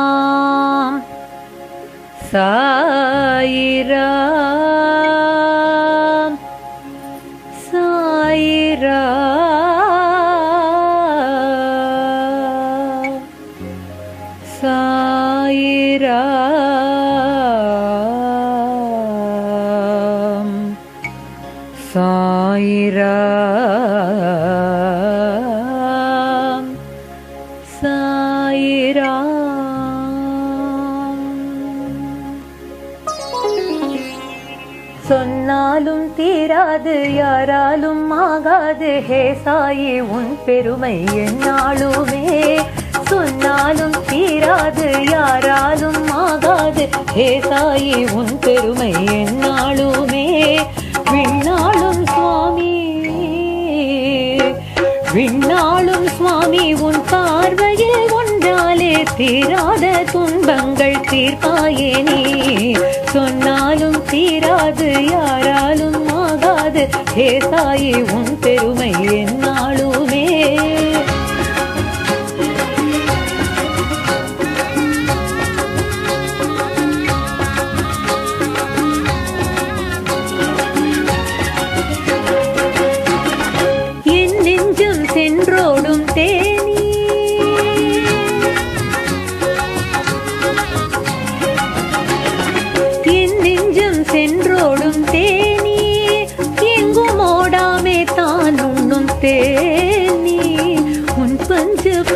சாயிராம் சாயிராம் சாயிராம் சாயிராம் சாயிராம் சாயிராம் சொன்னாலும் தீராது யாராலும் ஆகாது. ஹே சாயி உன் பெருமை என்னாலுமே. சொன்னாலும் தீராது யாராலும் ஆகாது. ஹே சாயி உன் பெருமை என்னாலுமே. விண்ணாலும் சுவாமி விண்ணாலும் சுவாமி உன் பார்வை தீராத துன்பங்கள் தீர்ப்பாயே நீ. சொன்னாலும் தீராது யாராலும் ஆகாது. ஹே சாயி உன் பெருமை என்ன?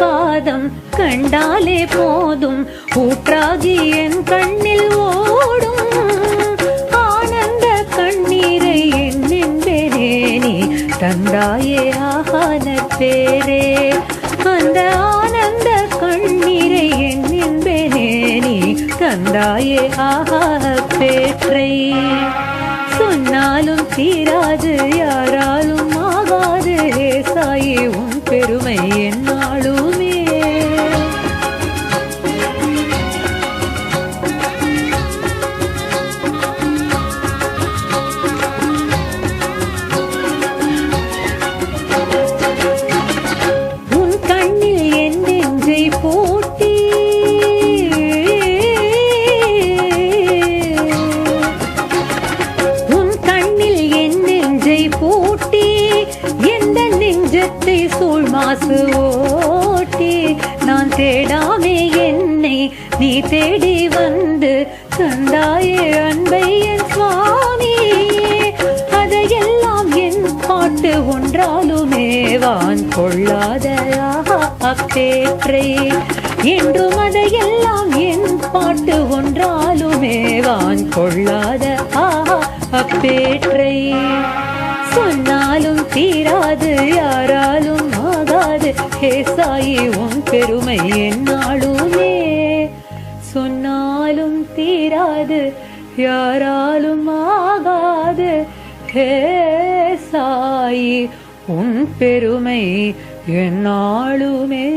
பாதம் கண்டாலே போதும். ஊற்றாகி என் கண்ணில் ஓடும். ஆனந்த கண்ணீரை என்னென்பேனே நீ தந்தாயே ஆகான பேரே. அந்த ஆனந்த கண்ணீரை என்னென்பேனே நீ தந்தாயே ஆகான பேற்றை. சொன்னாலும் தீராது யாராலும் ஆகாது சாயே சூழ் ஓட்டி நான் தேடாமே என்னை நீ தேடி வந்து தந்தாயே அன்பை என் சுவாமி அதையெல்லாம் என் பாட்டு ஒன்றாலுமே வான் கொள்ளாத அப்பேற்றை. என்றும் அதையெல்லாம் என் பாட்டு ஒன்றாலுமே வான் கொள்ளாத ஆஹா அப்பேற்றை. சொன்னாலும் தீராது யா ஹே சாயி உன் பெருமை என்னாலுமே சொன்னாலும் தீராது யாராலும் ஆகாது. ஹே சாயி உன் பெருமை என்னாலுமே